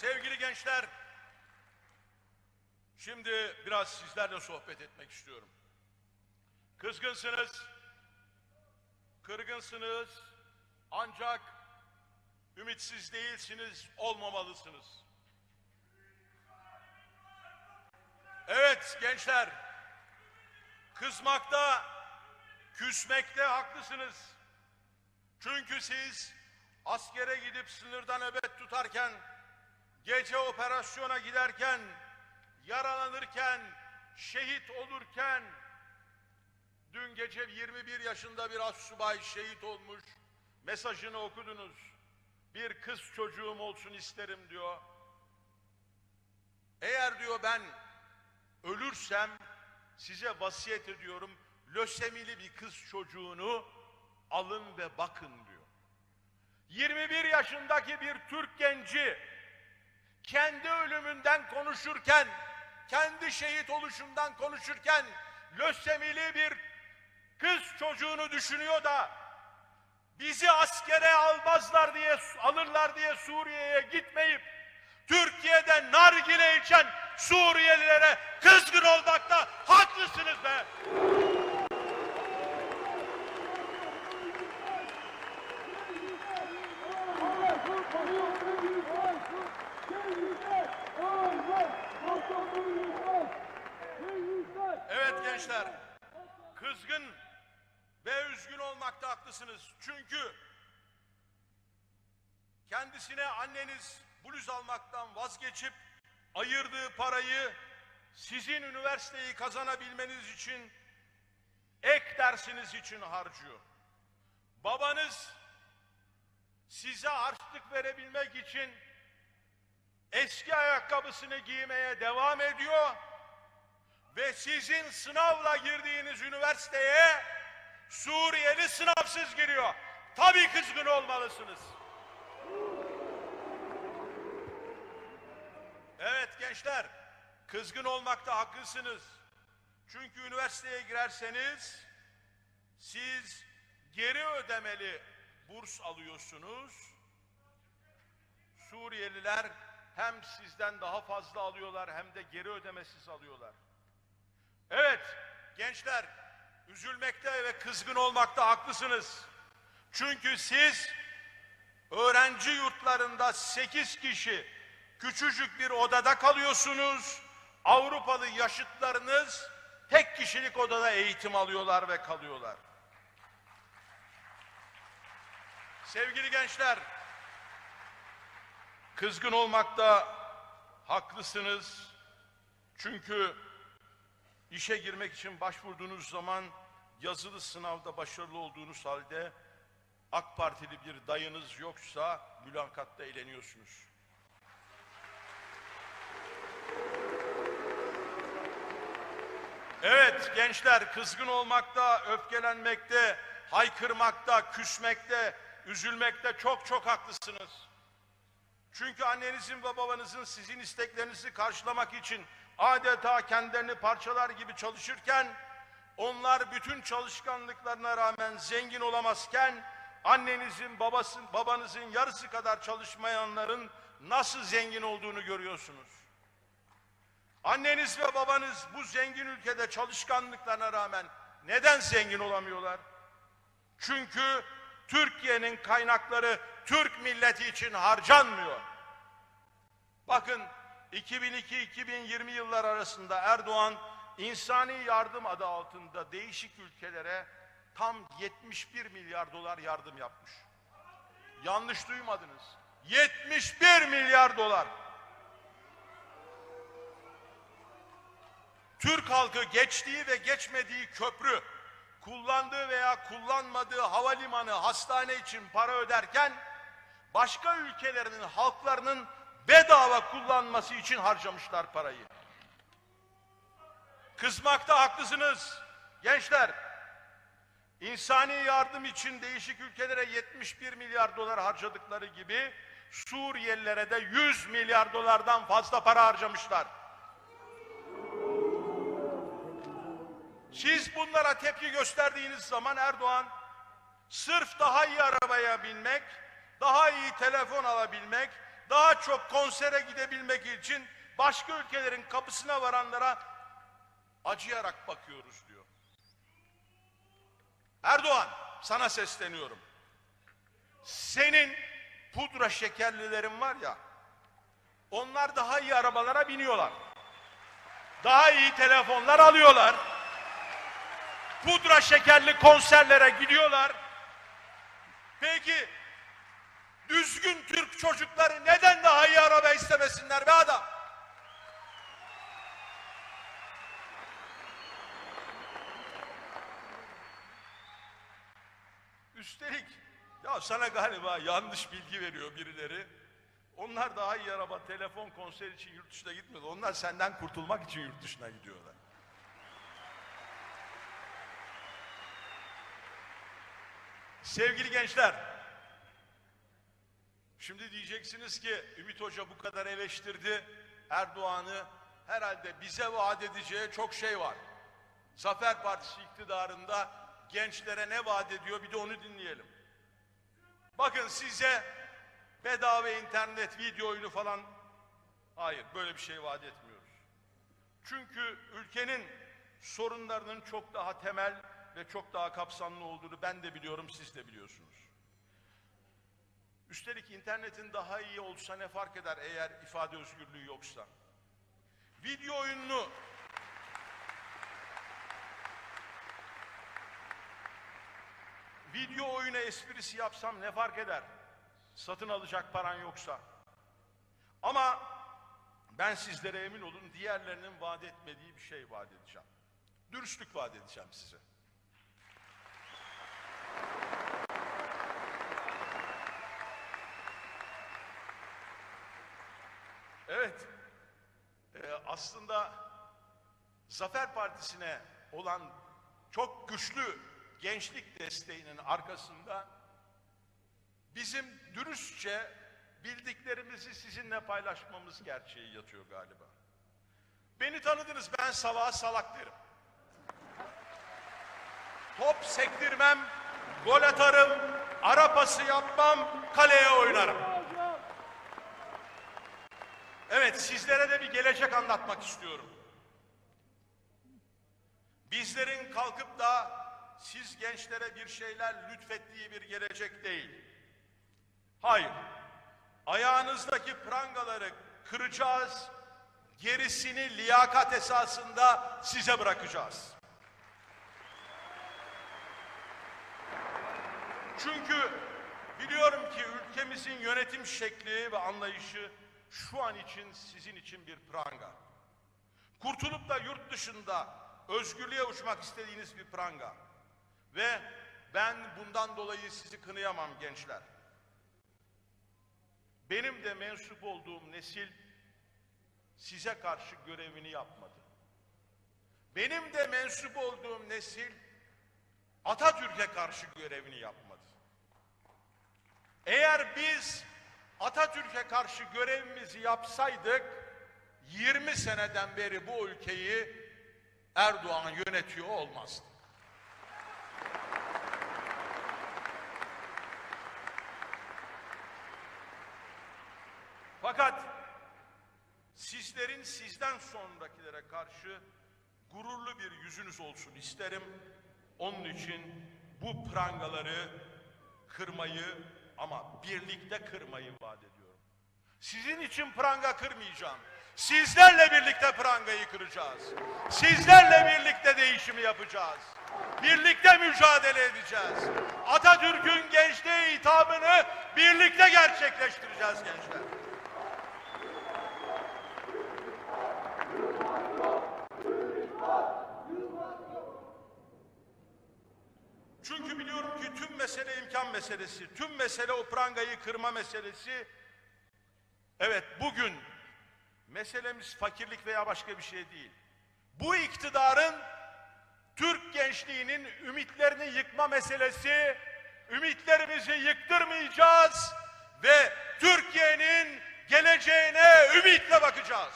Sevgili gençler, şimdi biraz sizlerle sohbet etmek istiyorum. Kızgınsınız, kırgınsınız, ancak ümitsiz değilsiniz, olmamalısınız. Evet gençler, kızmakta, küsmekte haklısınız. Çünkü siz askere gidip sınırda nöbet tutarken, gece operasyona giderken, yaralanırken, şehit olurken, dün gece 21 yaşında bir asubay şehit olmuş, mesajını okudunuz. Bir kız çocuğum olsun isterim diyor. Eğer diyor ben ölürsem size vasiyet ediyorum lösemili bir kız çocuğunu alın ve bakın diyor. 21 yaşındaki bir Türk genci kendi ölümünden konuşurken, kendi şehit oluşundan konuşurken lösemili bir kız çocuğunu düşünüyor da bizi askere almazlar diye alırlar diye Suriye'ye gitmeyip Türkiye'de nargile içen Suriyelilere kızgın olmakta haklısınız be. Gençler, kızgın ve üzgün olmakta haklısınız. Çünkü kendisine anneniz bluz almaktan vazgeçip ayırdığı parayı sizin üniversiteyi kazanabilmeniz için ek dersiniz için harcıyor. Babanız size harçlık verebilmek için eski ayakkabısını giymeye devam ediyor ve sizin sınavla girdiğiniz üniversiteye Suriyeli sınavsız giriyor. Tabii kızgın olmalısınız. Evet gençler, kızgın olmakta haklısınız. Çünkü üniversiteye girerseniz siz geri ödemeli burs alıyorsunuz. Suriyeliler hem sizden daha fazla alıyorlar hem de geri ödemesiz alıyorlar. Evet gençler üzülmekte ve kızgın olmakta haklısınız. Çünkü siz öğrenci yurtlarında 8 kişi küçücük bir odada kalıyorsunuz. Avrupalı yaşıtlarınız tek kişilik odada eğitim alıyorlar ve kalıyorlar. Sevgili gençler, kızgın olmakta haklısınız. Çünkü işe girmek için başvurduğunuz zaman yazılı sınavda başarılı olduğunuz halde AK Partili bir dayınız yoksa mülakatta eğleniyorsunuz. Evet gençler kızgın olmakta, öfkelenmekte, haykırmakta, küsmekte, üzülmekte çok çok haklısınız. Çünkü annenizin ve babanızın sizin isteklerinizi karşılamak için adeta kendilerini parçalar gibi çalışırken onlar bütün çalışkanlıklarına rağmen zengin olamazken annenizin babasın, babanızın yarısı kadar çalışmayanların nasıl zengin olduğunu görüyorsunuz. Anneniz ve babanız bu zengin ülkede çalışkanlıklarına rağmen neden zengin olamıyorlar? Çünkü Türkiye'nin kaynakları Türk milleti için harcanmıyor. Bakın 2002-2020 yıllar arasında Erdoğan insani yardım adı altında değişik ülkelere tam 71 milyar dolar yardım yapmış. Yanlış duymadınız. 71 milyar dolar. Türk halkı geçtiği ve geçmediği köprü, kullandığı veya kullanmadığı havalimanı, hastane için para öderken başka ülkelerinin halklarının bedava kullanması için harcamışlar parayı. Kızmakta haklısınız gençler. İnsani yardım için değişik ülkelere 71 milyar dolar harcadıkları gibi Suriyelilere de 100 milyar dolardan fazla para harcamışlar. Siz bunlara tepki gösterdiğiniz zaman Erdoğan sırf daha iyi arabaya binmek, daha iyi telefon alabilmek, daha çok konsere gidebilmek için başka ülkelerin kapısına varanlara acıyarak bakıyoruz diyor. Erdoğan sana sesleniyorum. Senin pudra şekerlilerin var ya onlar daha iyi arabalara biniyorlar. Daha iyi telefonlar alıyorlar. Pudra şekerli konserlere gidiyorlar. Peki düzgün Türk çocukları neden daha iyi araba istemesinler be adam? Üstelik ya sana galiba yanlış bilgi veriyor birileri. Onlar daha iyi araba, telefon, konser için yurt dışına gitmedi. Onlar senden kurtulmak için yurt dışına gidiyorlar. Sevgili gençler, şimdi diyeceksiniz ki Ümit Hoca bu kadar eleştirdi Erdoğan'ı. Herhalde bize vaat edeceği çok şey var. Zafer Partisi iktidarında gençlere ne vaat ediyor bir de onu dinleyelim. Bakın size bedava internet, video oyunu falan hayır böyle bir şey vaat etmiyoruz. Çünkü ülkenin sorunlarının çok daha temel ve çok daha kapsamlı olduğunu ben de biliyorum, siz de biliyorsunuz. Üstelik internetin daha iyi olsa ne fark eder eğer ifade özgürlüğü yoksa? Video oyununu video oyunu esprisi yapsam ne fark eder? Satın alacak paran yoksa. Ama ben sizlere emin olun diğerlerinin vaat etmediği bir şey vaat edeceğim. Dürüstlük vaat edeceğim size. Evet, e, aslında Zafer Partisi'ne olan çok güçlü gençlik desteğinin arkasında bizim dürüstçe bildiklerimizi sizinle paylaşmamız gerçeği yatıyor galiba. Beni tanıdınız ben salağa salak derim. Top sektirmem, gol atarım, ara pası yapmam, kaleye oynarım. Evet sizlere de bir gelecek anlatmak istiyorum. Bizlerin kalkıp da siz gençlere bir şeyler lütfettiği bir gelecek değil. Hayır. Ayağınızdaki prangaları kıracağız. Gerisini liyakat esasında size bırakacağız. Çünkü biliyorum ki ülkemizin yönetim şekli ve anlayışı şu an için sizin için bir pranga. Kurtulup da yurt dışında özgürlüğe uçmak istediğiniz bir pranga. Ve ben bundan dolayı sizi kınayamam gençler. Benim de mensup olduğum nesil size karşı görevini yapmadı. Benim de mensup olduğum nesil Atatürk'e karşı görevini yapmadı. Eğer biz Atatürk'e karşı görevimizi yapsaydık 20 seneden beri bu ülkeyi Erdoğan yönetiyor olmazdı. Fakat sizlerin sizden sonrakilere karşı gururlu bir yüzünüz olsun isterim. Onun için bu prangaları kırmayı ama birlikte kırmayı vaat ediyorum. Sizin için pranga kırmayacağım. Sizlerle birlikte prangayı kıracağız. Sizlerle birlikte değişimi yapacağız. Birlikte mücadele edeceğiz. Atatürk'ün gençliğe hitabını birlikte gerçekleştireceğiz gençler. Çünkü biliyorum ki tüm mesele imkan meselesi, tüm mesele o prangayı kırma meselesi. Evet bugün meselemiz fakirlik veya başka bir şey değil. Bu iktidarın Türk gençliğinin ümitlerini yıkma meselesi, ümitlerimizi yıktırmayacağız ve Türkiye'nin geleceğine ümitle bakacağız.